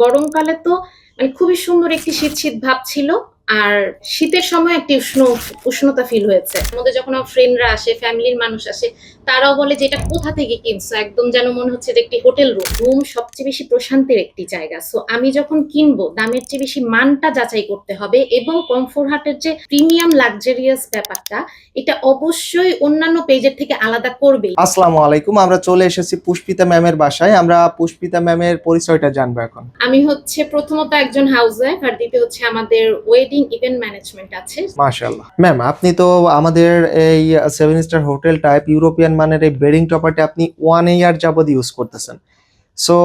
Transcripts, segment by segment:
গরমকালে তো মানে খুবই সুন্দর একটি শীত শীত ভাব ছিল। আর শীতের সময় একটি উষ্ণ উষ্ণতা ফিল হয়েছে। আমাদের যখন আমার ফ্রেন্ডরা আসে ফ্যামিলির মানুষ আসে তারাও বলে যে এটা কোথা থেকে কিনছো? একদম যেন মনে হচ্ছে যে একটি হোটেল রুম রুম সবচেয়ে বেশি প্রশান্তির একটি জায়গা। সো আমি যখন কিনবো দামের চেয়ে বেশি মানটা যাচাই করতে হবে এবং কমফোর্ট হাটের যে প্রিমিয়াম লাক্সারিয়াস ব্যাপারটা এটা অবশ্যই অন্যান্য পেজের থেকে আলাদা করবে আসসালামু আলাইকুম। আমরা চলে এসেছি পুষ্পিতা ম্যামের বাসায়। আমরা পুষ্পিতা ম্যামের পরিচয়টা জানব এখন। আমি হচ্ছে প্রথমত একজন হাউস ওয়াইফ আর দ্বিতীয় হচ্ছে আমাদের ওয়েডিং ইভেন্ট ম্যানেজমেন্ট আছে। মাশাআল্লাহ। ম্যাম আপনি তো আমাদের এই seven star hotel type European মানের এই বেডিং টপারটি আপনি ওয়ান ইয়ার যাবত ইউজ করতেছেন। সো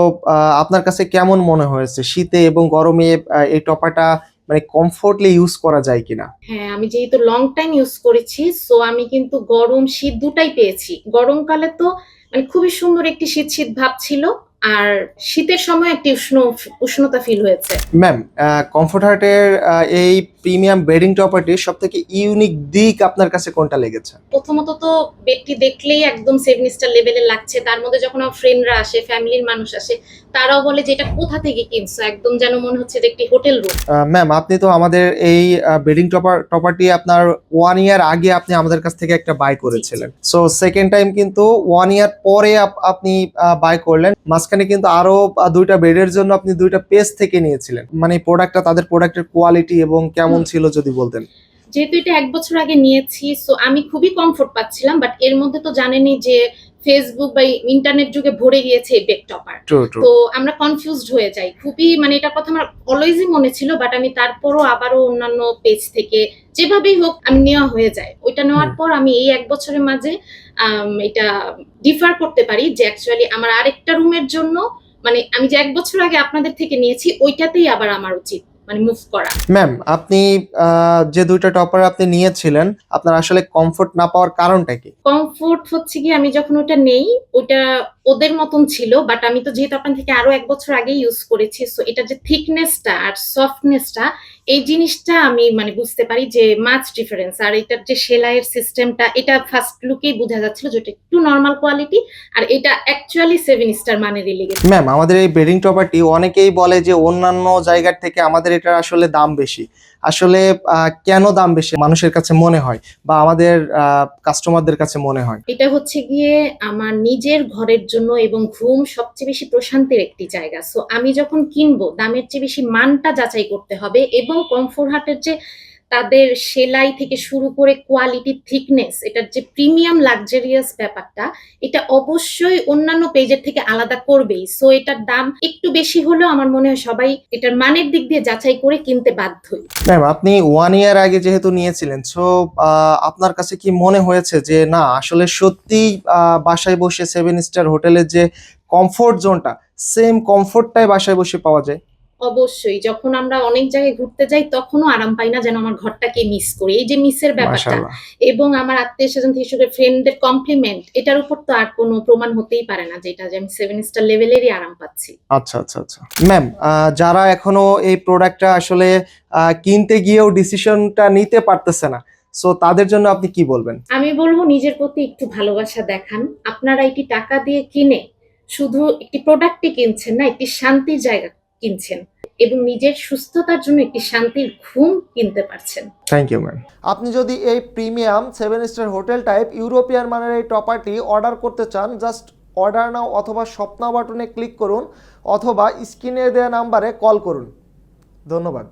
আপনার কাছে কেমন মনে হয়েছে? শীতে এবং গরমে এই টপারটা মানে কমফোর্টলি ইউজ করা যায় কিনা? হ্যাঁ আমি যেহেতু লং টাইম ইউজ করেছি সো আমি কিন্তু গরম শীত দুটাই পেয়েছি। গরমকালে তো মানে খুবই সুন্দর একটি শীত শীত ভাব ছিল। আর শীতের সময় একটি উষ্ণ উষ্ণতা ফিল হয়েছে। ম্যাম কমফোর্ট হার্টের এই প্রিমিয়াম বেডিং প্রপার্টির সব থেকে ইউনিক দিক আপনার কাছে কোনটা লেগেছে? প্রথমত তো বেডটি দেখলেই একদম সেভেন স্টার লেভেলে লাগছে। তার মধ্যে যখন আমার ফ্রেন্ডরা আসে ফ্যামিলির মানুষ আসে তারাও বলে যে এটা কোথা থেকে কিনছো? একদম যেন মনে হচ্ছে যে একটি হোটেল রুম ম্যাম আপনি তো আমাদের এই বেডিং টপার টপারটি আপনার ওয়ান ইয়ার আগে আপনি আমাদের কাছ থেকে একটা বাই করেছিলেন। সো সেকেন্ড টাইম কিন্তু ওয়ান ইয়ার পরে আপ- আপনি বাই করলেন। মাঝখানে কিন্তু আরও দুইটা বেডের জন্য আপনি দুইটা পেজ থেকে নিয়েছিলেন। মানে প্রোডাক্টটা তাদের প্রোডাক্টের কোয়ালিটি এবং কেমন ছিল যদি বলতেন। যেহেতু এটা এক বছর আগে নিয়েছি সো আমি খুবই কমফোর্ট পাচ্ছিলাম বাট এর মধ্যে তো জানেনই যে ফেসবুক বা ইন্টারনেট যুগে ভরে গিয়েছে এই বেক টপার তো আমরা কনফিউজড হয়ে যাই। খুবই মানে এটা কথা আমার অলওয়েজই মনে ছিল বাট আমি তারপরও আবারও অন্যান্য পেজ থেকে যেভাবেই হোক আমি নেওয়া হয়ে যায় ওইটা নেওয়ার পর আমি এই এক বছরের মাঝে এটা ডিফার করতে পারি যে অ্যাকচুয়ালি আমার আরেকটা রুমের জন্য মানে আমি যে এক বছর আগে আপনাদের থেকে নিয়েছি ওইটাতেই আবার আমার উচিত। মানে মুভ করা। ম্যাম আপনি যে দুইটা টপার আপনি নিয়েছিলেন আপনার আসলে কমফোর্ট না পাওয়ার কারণটা কি? কমফোর্ট হচ্ছে কি আমি যখন ওটা নেই ওটা ওদের মতন ছিল বাট আমি তো যেহেতু আপনার থেকে আরও এক বছর আগে ইউজ করেছি সো এটা যে থিকনেসটা আর সফটনেসটা এই জিনিসটা আমি মানে বুঝতে পারি যে মাছ ডিফারেন্স আর এটার যে সেলাইয়ের সিস্টেমটা এটা ফার্স্ট লুকেই বোঝা যাচ্ছিল যেটা একটু নর্মাল কোয়ালিটি আর এটা অ্যাকচুয়ালি সেভেন স্টার মানেরই লেগেছে। ম্যাম আমাদের এই বেডিং টপারটি অনেকেই বলে যে অন্যান্য জায়গার থেকে আমাদের এটার আসলে দাম বেশি। আসলে কেন দাম বেশি মানুষের কাছে মনে হয় বা আমাদের কাস্টমারদের কাছে মনে হয়? এটা হচ্ছে গিয়ে আমার নিজের ঘরের জন্য এবং ঘুম সবচেয়ে বেশি প্রশান্তির একটি জায়গা। সো আমি যখন কিনবো, দামের চেয়ে বেশি মানটা যাচাই করতে হবে এবং কমফোর্ট হাটের যে তাদের সেলাই থেকে শুরু করে কোয়ালিটি থিকনেস এটার যে প্রিমিয়াম লাক্সারিয়াস ব্যাপারটা, এটা অবশ্যই অন্যান্য পেজের থেকে আলাদা করবেই। সো এটার দাম একটু বেশি হলেও আমার মনে হয় সবাই এটার মানের দিক দিয়ে যাচাই করে কিনতে বাধ্যই। ম্যাম আপনি ওয়ান ইয়ার আগে যেহেতু নিয়েছিলেন সো আপনার কাছে কি মনে হয়েছে যে, না, আসলে সত্যি বাসায় বসে সেভেন স্টার হোটেলের যে কমফোর্ট জোনটা সেম কমফোর্টটাই বাসায় বসে পাওয়া যায়? অবশ্যই যখন আমরা অনেক জায়গায় ঘুরতে যাই তখনও আরাম পাই না যেন আমার ঘরটাকে মিস করি। এই যে মিসের ব্যাপারটা এবং আমার আত্মীয় স্বজন থেকে শুরু ফ্রেন্ডদের কমপ্লিমেন্ট এটার উপর তো আর কোনো প্রমাণ হতেই পারে না যেটা যে আমি সেভেন স্টার লেভেলেরই আরাম পাচ্ছি। আচ্ছা আচ্ছা আচ্ছা। ম্যাম যারা এখনও এই প্রোডাক্টটা আসলে কিনতে গিয়েও ডিসিশনটা নিতে পারতেছে না সো তাদের জন্য আপনি কি বলবেন? আমি বলব নিজের প্রতি একটু ভালোবাসা দেখান। আপনারা এটি টাকা দিয়ে কিনে শুধু একটি প্রোডাক্টই কিনছেন না একটি শান্তির জায়গা কিনছেন এবং নিজের সুস্থতার জন্য একটি শান্তির ঘুম কিনতে পারছেন। থ্যাংক ইউ ম্যাম আপনি যদি এই premium seven star hotel type European মানের এই টপারটি অর্ডার করতে চান জাস্ট অর্ডার নাও অথবা স্বপ্না বাটনে ক্লিক করুন অথবা স্ক্রিনে দেওয়া নাম্বারে কল করুন। ধন্যবাদ।